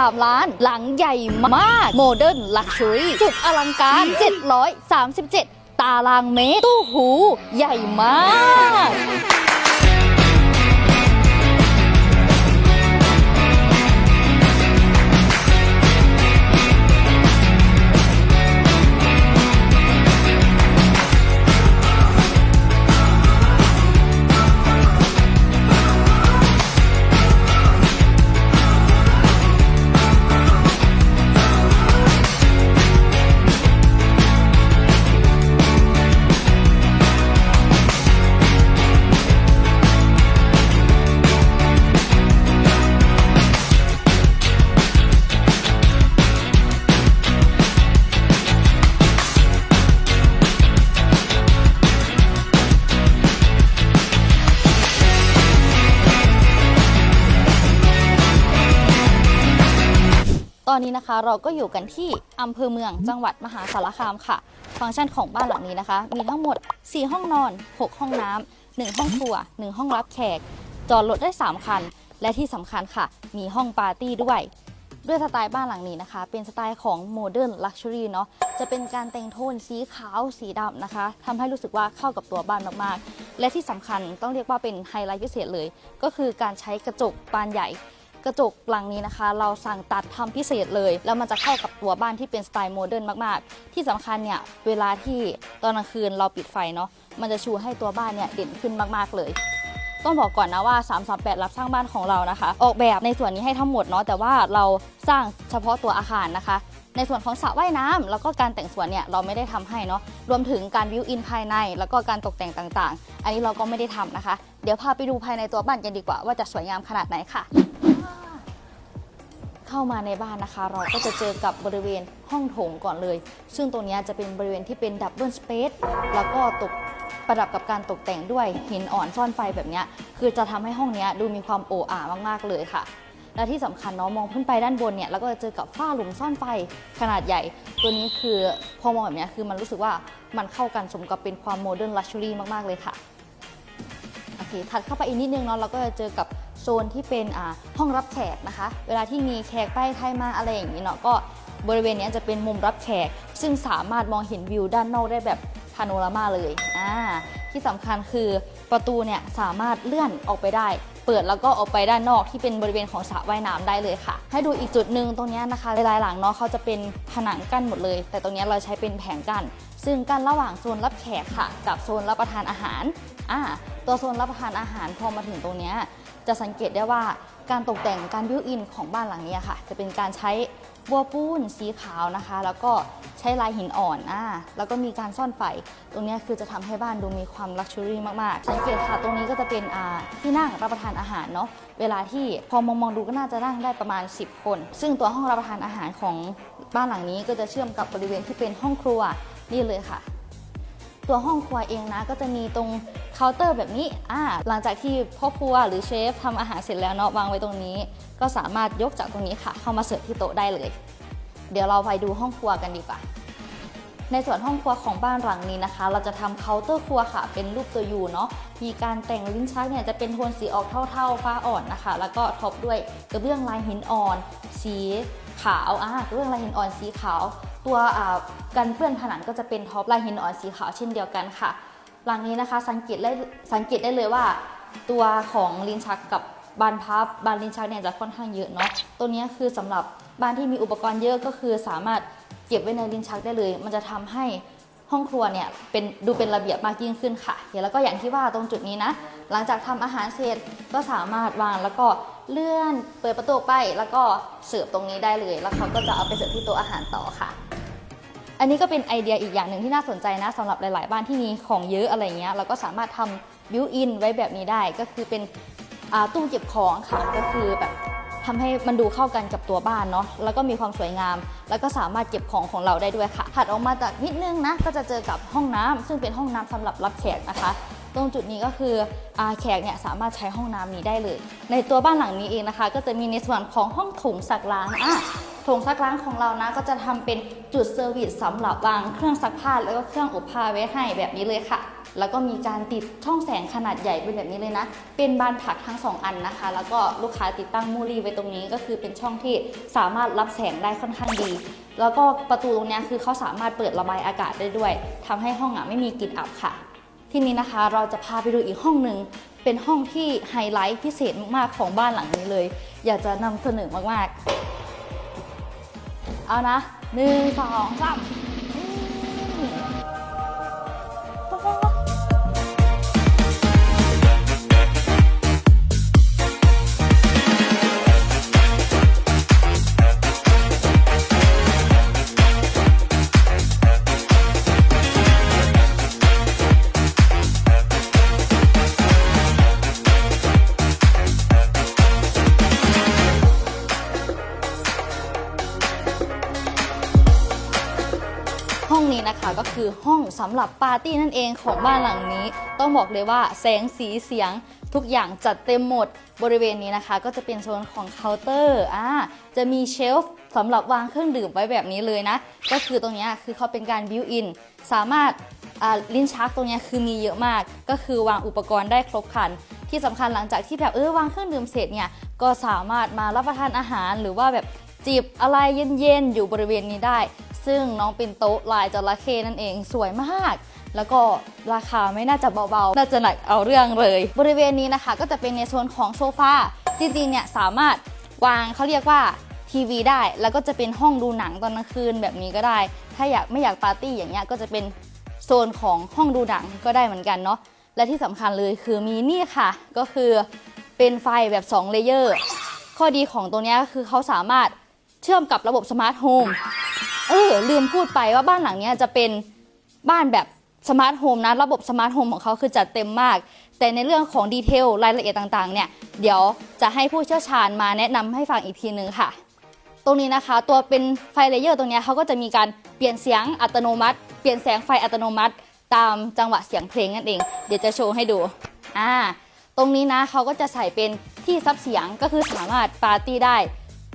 3 ล้าน หลังใหญ่มากโมเดิร์นลักชัวรี่สุดอลังการ 737 ตารางเมตร ตู้หู ใหญ่มาก นะคะ เราก็อยู่กันที่อำเภอเมืองจังหวัดมหาสารคามค่ะ ฟังก์ชันของบ้านหลังนี้นะคะ มีทั้งหมด 4 ห้องนอน 6 ห้องน้ำ1ห้องครัว 1 ห้องรับแขก จอดรถได้ 3 คัน และที่สำคัญค่ะ มีห้องปาร์ตี้ด้วย ด้วยสไตล์บ้านหลังนี้นะคะ เป็นสไตล์ของโมเดิร์นลักชัวรี่เนาะจะเป็นการแต่งโทนสีขาวสีดำนะคะทำให้รู้สึกว่าเข้ากับตัวบ้านมากๆและที่สำคัญต้องเรียกว่าเป็นไฮไลท์พิเศษเลย ก็คือการใช้กระจกบานใหญ่ กระจกหลังนี้นะคะ เราสั่งตัดทำพิเศษเลย แล้วมันจะเข้ากับตัวบ้านที่เป็นสไตล์โมเดิร์นมากๆ ที่สำคัญเนี่ยเวลาที่ตอนกลางคืนเราปิดไฟเนาะมันจะชูให้ตัวบ้านเนี่ยเด่นขึ้นมากๆเลยต้องบอกก่อนนะว่า 338 รับสร้างบ้านของเรานะคะ ออกแบบในส่วนนี้ให้ทั้งหมดเนาะแต่ว่าเราสร้างเฉพาะตัวอาคารนะคะ ในส่วนของสระว่ายน้ำแล้วก็การแต่งสวนเนี่ยเราไม่ได้ทำให้เนาะรวมถึงการวิวอินภายใน แล้วก็การตกแต่งต่างๆ อันนี้เราก็ไม่ได้ทำนะคะ เดี๋ยวพาไปดูภายในตัวบ้านกันดีกว่าว่าจะสวยงามขนาดไหนค่ะ เข้ามาในบ้านนะคะ เราก็จะเจอกับบริเวณห้องโถงก่อนเลย ซึ่งตรงนี้จะเป็นบริเวณที่เป็นดับเบิลสเปซแล้วก็ตกประดับกับการตกแต่งด้วยหินอ่อนซ่อนไฟแบบนี้คือจะทำให้ห้องนี้ดูมีความโอ้อามากๆเลยค่ะ และที่สำคัญเนาะมองขึ้นไปด้านบนเนี่ยแล้วก็จะเจอกับฝ้าหลุมซ่อนไฟขนาดใหญ่ ตัวนี้คือพอมองแบบนี้คือมันรู้สึกว่ามันเข้ากันสมกับเป็นความโมเดิร์นลักชัวรี่มากๆเลยค่ะโอเคถัดเข้าไปอีกนิดนึงเนาะเราก็จะเจอกับ โซนที่เป็นอ่าห้องรับแขกนะคะ เวลาที่มีแขกไปใครมาอะไรอย่างนี้เนาะก็บริเวณนี้จะเป็นมุมรับแขก ซึ่งสามารถมองเห็นวิวด้านนอกได้แบบพาโนรามาเลยอ่าที่สำคัญคือประตูเนี่ยสามารถเลื่อนออกไปได้ เปิดแล้วก็ออกไปด้านนอกที่เป็นบริเวณของสระว่ายน้ำได้เลยค่ะ ให้ดูอีกจุดหนึ่งตรงนี้นะคะลายหลังเนาะเขาจะเป็นผนังกั้นหมดเลย แต่ตรงนี้เราใช้เป็นแผงกั้น ซึ่งกั้นระหว่างโซนรับแขกค่ะ กับโซนรับประทานอาหารอ่าตัวโซนรับประทานอาหารพอมาถึงตรงนี้จะสังเกตได้ว่าการตกแต่งการบิวอินของบ้านหลังนี้ค่ะ จะเป็นการใช้บัวปูนสีขาวนะคะ แล้วก็ใช้ลายหินอ่อนอ่าแล้วก็มีการซ่อนไฟ ตรงนี้คือจะทำให้บ้านดูมีความลักชัวรี่มากๆ สังเกตค่ะตรงนี้ก็จะเป็นอ่าที่นั่งรับประทานอาหารเนาะเวลาที่พอมองมองดูก็น่าจะนั่งได้ประมาณ 10 คน ซึ่งตัวห้องรับประทานอาหารของบ้านหลังนี้ก็จะเชื่อมกับบริเวณที่เป็นห้องครัว นี่เลยค่ะ ตัวห้องครัวเองนะก็จะมีตรงเคาน์เตอร์แบบนี้อ่าหลังจากที่พ่อครัวหรือเชฟทำอาหารเสร็จแล้วเนาะวางไว้ตรงนี้ ก็สามารถยกจากตรงนี้ค่ะ เข้ามาเสิร์ฟที่โต๊ะได้เลย เดี๋ยวเราไปดูห้องครัวกันดีกว่าในส่วนห้องครัวของบ้านหลังนี้นะคะ เราจะทำเคาน์เตอร์ครัวค่ะ เป็นรูปตัวยูเนาะ มีการแต่งลิ้นชักเนี่ยจะเป็นโทนสีออกเท่าๆฟ้าอ่อนนะคะ แล้วก็ท็อปด้วยกระเบื้องลายหินอ่อน สีขาวอ่ากระเบื้องลายหินอ่อนสีขาว ตัวอ่ากันเปื้อนผนังก็จะเป็นท็อปลายหินอ่อนสีขาวเช่นเดียวกันค่ะ หลังนี้นะคะสังเกตได้สังเกตได้เลยว่า ตัวของลิ้นชักกับบานพับบานลิ้นชักเนี่ยจะค่อนข้างเยอะเนาะตัวนี้คือสำหรับบ้านที่มีอุปกรณ์เยอะก็คือสามารถเก็บไว้ในลิ้นชักได้เลย มันจะทำให้ห้องครัวเนี่ยเป็นดูเป็นระเบียบมากยิ่งขึ้นค่ะเดี๋ยวแล้วก็อย่างที่ว่าตรงจุดนี้นะ หลังจากทำอาหารเสร็จก็สามารถวางแล้วก็เลื่อนเปิดประตูไปแล้วก็เสิร์ฟตรงนี้ได้เลย แล้วเขาก็จะเอาไปเสิร์ฟที่โต๊ะอาหารต่อค่ะ อันนี้ก็เป็นไอเดียอีกอย่างหนึ่งที่น่าสนใจนะสำหรับหลาย ๆ บ้านที่มีของเยอะอะไรเงี้ยเราก็สามารถทำบิวอินไว้แบบนี้ได้ก็คือเป็นตู้เก็บของค่ะก็คือแบบทำให้มันดูเข้ากันกับตัวบ้านเนาะแล้วก็มีความสวยงาม แล้วก็สามารถเก็บของของเราได้ด้วยค่ะถัดออกมาจากนิดนึงนะก็จะเจอกับห้องน้ำซึ่งเป็นห้องน้ำสำหรับรับแขกนะคะ ตรงจุดนี้ก็คืออแขกเนี่ยสามารถใช้ห้องน้ำนี้ได้เลย ในตัวบ้านหลังนี้เองนะคะ ก็จะมีในส่วนของห้องโถงสักล้างอะ โถงซักล้างของเรานะก็จะทำเป็นจุดเซอร์วิสสำหรับวางเครื่องซักผ้าแล้วก็เครื่องอบผ้าไว้ให้แบบนี้เลยค่ะ แล้วก็มีการติดช่องแสงขนาดใหญ่เป็นแบบนี้เลยนะ เป็นบานผักทั้งสองอันนะคะ แล้วก็ลูกค้าติดตั้งมูลี่ไว้ตรงนี้ก็คือเป็นช่องที่สามารถรับแสงได้ค่อนข้างดี แล้วก็ประตูตรงเนี้ยคือเขาสามารถเปิดระบายอากาศได้ด้วยทำให้ห้องอะไม่มีกลิ่นอับค่ะ ที่นี้นะคะเราจะพาไปดูอีกห้องหนึ่งเป็นห้องที่ไฮไลท์พิเศษมากๆของบ้านหลังนี้เลย อยากจะนำเสนอมากๆ เอานะหนึ่งสองสาม คะก็คือห้องสำหรับปาร์ตี้นั่นเองของบ้านหลังนี้ ต้องบอกเลยว่าแสงสีเสียงทุกอย่างจัดเต็มหมดบริเวณนี้นะคะ ก็จะเป็นโซนของเคาน์เตอร์อ่าจะมีเชลฟ์สำหรับวางเครื่องดื่มไว้แบบนี้เลยนะ ก็คือตรงเนี้ยคือเขาเป็นการบิวอินสามารถลิ้นชักตรงเนี้ยคือมีเยอะมาก ก็คือวางอุปกรณ์ได้ครบครัน ที่สำคัญหลังจากที่แบบเออวางเครื่องดื่มเสร็จเนี่ยก็สามารถมารับประทานอาหารหรือว่าแบบจิบอะไรเย็นๆอยู่บริเวณนี้ได้ ซึ่งน้องป็นโตลายจระเข้นั่นเองสวยมาก แล้วก็ราคาไม่น่าจะเบาๆ น่าจะหนักเอาเรื่องเลย บริเวณนี้นะคะ ก็จะเป็นในโซนของโซฟาจริงๆเนี่ยสามารถวางเขาเรียกว่าทีวีได้ แล้วก็จะเป็นห้องดูหนังตอนกลางคืนแบบนี้ก็ได้ ถ้าอยากไม่อยากปาร์ตี้อย่างเงี้ยก็จะเป็นโซนของห้องดูหนังก็ได้เหมือนกันเนาะและที่สำคัญเลยคือมีนี่ค่ะ ก็คือเป็นไฟแบบ2เลเยอร์ข้อดีของตัวเนี้ยก็คือเขาสามารถเชื่อมกับระบบสมาร์ทโฮม ออลืมพูดไปว่าบ้านหลังนี้จะเป็นบ้านแบบสมาร์ทโฮมนะ ระบบสมาร์ทโฮมของเขาคือจัดเต็มมาก แต่ในเรื่องของดีเทลรายละเอียดต่างๆ เนี่ย เดี๋ยวจะให้ผู้เชี่ยวชาญมาแนะนำให้ฟังอีกทีนึงค่ะ ตรงนี้นะคะ ตัวเป็นไฟเลเยอร์ตรงนี้เขาก็จะมีการเปลี่ยนเสียงอัตโนมัติ เปลี่ยนแสงไฟอัตโนมัติ ตามจังหวะเสียงเพลงนั่นเอง เดี๋ยวจะโชว์ให้ดูอ่าตรงนี้นะเขาก็จะใส่เป็นที่ซับเสียงก็คือสามารถปาร์ตี้ได้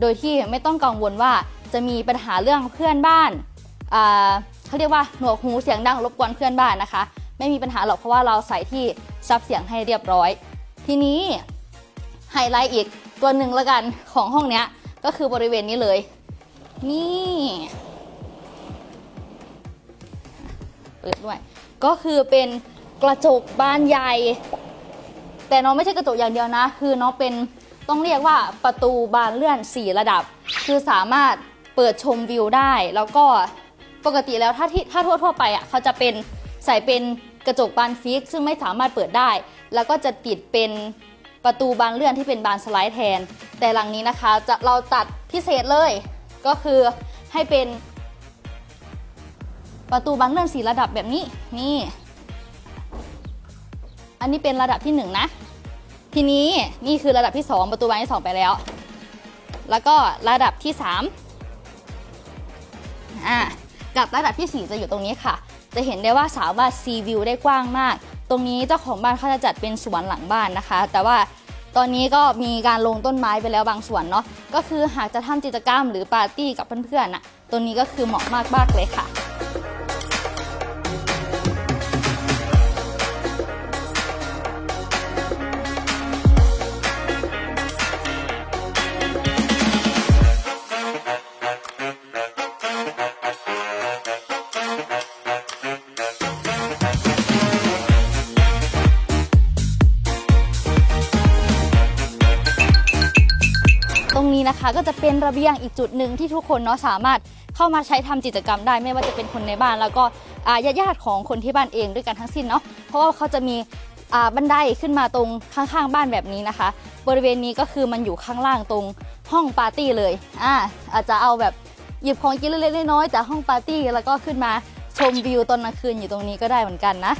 โดยที่ไม่ต้องกังวลว่า จะมีปัญหาเรื่องเพื่อนบ้านเขาเรียกว่าหนวกหูเสียงดังรบกวนเพื่อนบ้านนะคะ ไม่มีปัญหาหรอกเพราะว่าเราใส่ที่ซับเสียงให้เรียบร้อย ทีนี้ไฮไลท์อีกตัวหนึ่งละกันของห้องเนี้ยก็คือบริเวณนี้เลย นี่เปิดด้วย ก็คือเป็นกระจกบานใหญ่ แต่น้องไม่ใช่กระจกอย่างเดียวนะ คือน้องเป็นต้องเรียกว่าประตูบานเลื่อน 4 ระดับ คือสามารถ เปิดชมวิวได้ แล้วก็ปกติแล้วถ้าที่ถ้าทั่วทั่วๆไปอะเขาจะเป็นใส่เป็นกระจกบานฟิก ซึ่งไม่สามารถเปิดได้ แล้วก็จะติดเป็นประตูบานเลื่อนที่เป็นบานสไลด์แทน แต่หลังนี้นะคะจะเราตัดพิเศษเลยก็คือให้เป็นประตูบานเลื่อนสีระดับแบบนี้นี่ อันนี้เป็นระดับที่หนึ่งนะทีนี้นี่คือระดับที่ 2 ประตูบานที่ 2 ไปแล้ว แล้วก็ระดับที่ 3 อะกับระดับที่ 4 จะอยู่ตรงนี้ค่ะ จะเห็นได้ว่าสามารถซีวิวได้กว้างมาก ตรงนี้เจ้าของบ้านเขาจะจัดเป็นสวนหลังบ้านนะคะ แต่ว่าตอนนี้ก็มีการลงต้นไม้ไปแล้วบางส่วนเนาะ ก็คือหากจะทำกิจกรรมหรือปาร์ตี้กับเพื่อนๆน่ะตรงนี้ก็คือเหมาะมากๆเลยค่ะ นะคะ ก็จะเป็นระเบียงอีกจุดหนึ่งที่ทุกคนเนาะสามารถเข้ามาใช้ทำกิจกรรมได้ไม่ว่าจะเป็นคนในบ้าน แล้วก็ญาติๆของคนที่บ้านเองด้วยกันทั้งสิ้นเนาะเพราะว่าเขาจะมีบันไดขึ้นมาตรงข้างๆ บ้านแบบนี้นะคะ บริเวณนี้ก็คือมันอยู่ข้างล่างตรงห้องปาร์ตี้เลยอ่าอาจจะเอาแบบหยิบของกินเล็กๆน้อยๆจากห้องปาร์ตี้แล้วก็ขึ้นมาชมวิวตอนกลางคืนอยู่ตรงนี้ก็ได้เหมือนกันนะ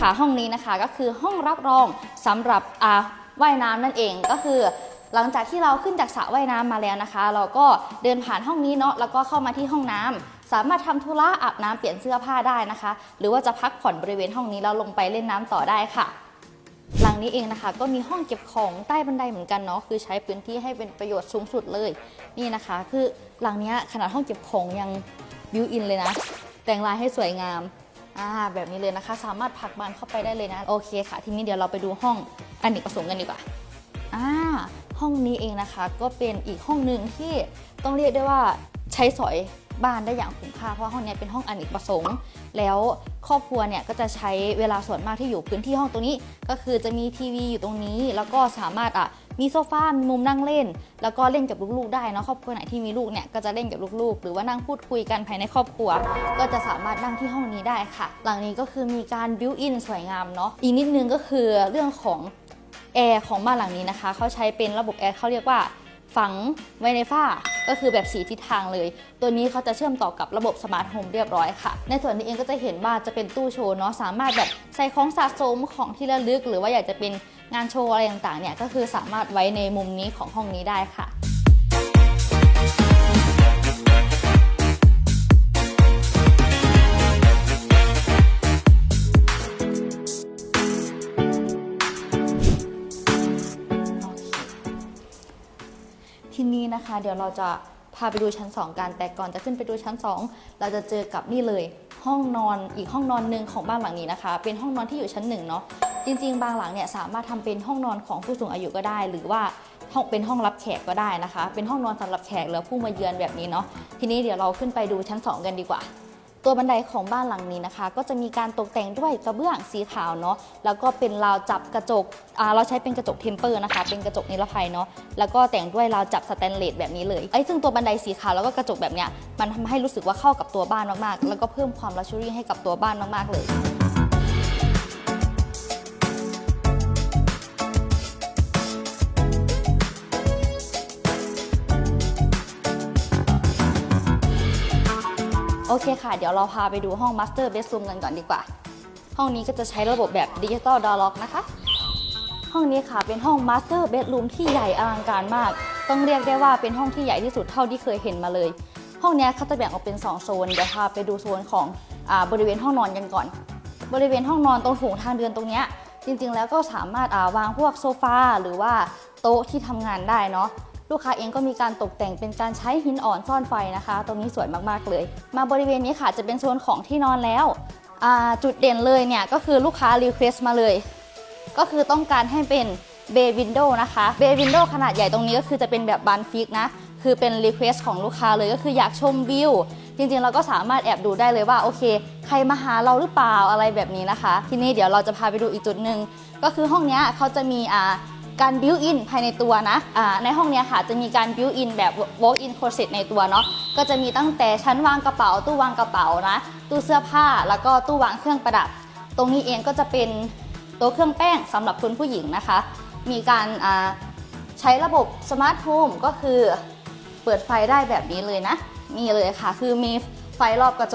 ค่ะห้องนี้นะคะก็คือห้องรับรองสำหรับอ่าว่ายน้ำนั่นเองก็คือ หลังจากที่เราขึ้นจากสระว่ายน้ำมาแล้วนะคะ เราก็เดินผ่านห้องนี้เนาะแล้วก็เข้ามาที่ห้องน้ำสามารถทำธุระอาบน้ำเปลี่ยนเสื้อผ้าได้นะคะ หรือว่าจะพักผ่อนบริเวณห้องนี้แล้วลงไปเล่นน้ำต่อได้ค่ะหลังนี้เองนะคะก็มีห้องเก็บของใต้บันไดเหมือนกันเนาะคือใช้พื้นที่ให้เป็นประโยชน์สูงสุดเลยนี่นะคะ คือหลังนี้ขนาดห้องเก็บของยังบิวอินเลยนะ แต่งลายให้สวยงามอ่าแบบนี้เลยนะคะ สามารถผลักบานเข้าไปได้เลยนะโอเคค่ะ ทีนี้เดี๋ยวเราไปดูห้องอเนกประสงค์กันดีกว่า ห้องนี้เองนะคะ ก็เป็นอีกห้องหนึ่งที่ต้องเรียกได้ว่าใช้สอยบ้านได้อย่างคุ้มค่าเพราะห้องนี้เป็นห้องอเนกประสงค์ แล้วครอบครัวเนี่ยก็จะใช้เวลาส่วนมากที่อยู่พื้นที่ห้องตรงนี้ ก็คือจะมีทีวีอยู่ตรงนี้ แล้วก็สามารถอะมีโซฟา มีมุมนั่งเล่น แล้วก็เล่นกับลูกๆได้เนะครอบครัวไหนที่มีลูกเนี่ยก็จะเล่นกับลูกๆ หรือว่านั่งพูดคุยกันภายในครอบครัว ก็จะสามารถนั่งที่ห้องนี้ได้ค่ะ หลังนี้ก็คือมีการบิวอินสวยงามเนาะอีกนิดนึงก็คือเรื่องของ แอร์ของบ้านหลังนี้นะคะเขาใช้เป็นระบบแอร์เขาเรียกว่าฝังไว้ในฝ้าก็คือแบบสีทิศทางเลย ตัวนี้เขาจะเชื่อมต่อกับระบบสมาร์ทโฮมเรียบร้อยค่ะ ในส่วนนี้เองก็จะเห็นว่าจะเป็นตู้โชว์เนาะสามารถแบบใส่ของสะสมของที่ระลึก หรือว่าอยากจะเป็นงานโชว์อะไรต่างๆเนี่ยก็คือสามารถไว้ในมุมนี้ของห้องนี้ได้ค่ะ เดี๋ยวเราจะพาไปดูชั้น 2 กัน แต่ก่อนจะขึ้นไปดูชั้น 2 เราจะเจอกับนี่เลยห้องนอนอีกห้องนอนหนึ่งของบ้านหลังนี้นะคะ เป็นห้องนอนที่อยู่ชั้นหนึ่งเนาะจริง ๆ บางหลังเนี่ยสามารถทำเป็นห้องนอนของผู้สูงอายุก็ได้ หรือว่าห้องเป็นห้องรับแขกก็ได้นะคะ เป็นห้องนอนสำหรับแขกหรือผู้มาเยือนแบบนี้เนาะทีนี้เดี๋ยวเราขึ้นไปดูชั้น 2 กันดีกว่า ตัวบันไดของบ้านหลังนี้นะคะ ก็จะมีการตกแต่งด้วยกระเบื้องสีขาวเนาะแล้วก็เป็นราวจับกระจกอ่าเราใช้เป็นกระจกเทมเปอร์นะคะ เป็นกระจกนิรภัยเนาะแล้วก็แต่งด้วยราวจับสแตนเลสแบบนี้เลยไอ้ซึ่งตัวบันไดสีขาวแล้วก็กระจกแบบเนี้ยมันทำให้รู้สึกว่าเข้ากับตัวบ้านมากๆ แล้วก็เพิ่มความลักชัวรี่ให้กับตัวบ้านมากๆเลย คค่ะ เดี๋ยวเราพาไปดูห้อง Master Bedroom กันก่อนดีกว่า ห้องนี้ก็จะใช้ระบบแบบดิจิตอลดอ r ล็อกนะคะ ห้องนี้ค่ะเป็นห้อง Master Bedroom ที่ใหญ่อลังการมาก ต้องเรียกได้ว่าเป็นห้องที่ใหญ่ที่สุดเท่าที่เคยเห็นมาเลย ห้องนี้เขาจะแบ่งออกเป็น 2 โซน เดี๋ยวพาไปดูโซนของอบริเวณห้องนอนกันก่อน บริเวณห้องนอนตรงโถงทางเดินตรงเนี้ยจริงๆ แล้วก็สามารถาวางพวกโซฟาหรือว่าโต๊ะที่ทำงานได้เนาะ ลูกค้าเองก็มีการตกแต่งเป็นการใช้หินอ่อนซ่อนไฟนะคะ ตรงนี้สวยมากๆเลย มาบริเวณนี้ค่ะจะเป็นโซนของที่นอนแล้ว จุดเด่นเลยเนี่ยก็คือลูกค้ารีเควสต์มาเลย ก็คือต้องการให้เป็นเบย์วินโดว์นะคะเบย์วินโดว์ขนาดใหญ่ตรงนี้ก็คือจะเป็นแบบบานฟิกนะ คือเป็นรีเควสของลูกค้าเลยก็คืออยากชมวิว จริงๆ เราก็สามารถแอบดูได้เลยว่า โอเค ใครมาหาเราหรือเปล่าอะไรแบบนี้นะคะ ทีนี้เดี๋ยวเราจะพาไปดูอีกจุดหนึ่งก็คือห้องนี้เขาจะมีอ่า การบิวอินภายในตัวนะอ่าในห้องนี้ค่ะจะมีการบิวอินแบบ walk in closet ในตัวเนาะก็จะมีตั้งแต่ชั้นวางกระเป๋า ตู้วางกระเป๋านะตู้เสื้อผ้าแล้วก็ตู้วางเครื่องประดับ ตรงนี้เองก็จะเป็นโต๊ะเครื่องแป้งสำหรับคุณผู้หญิงนะคะ มีการใช้ระบบสมาร์ทโฮมก็คือเปิดไฟได้แบบนี้เลยนะนี่เลยค่ะ คือมีไฟรอบกระจก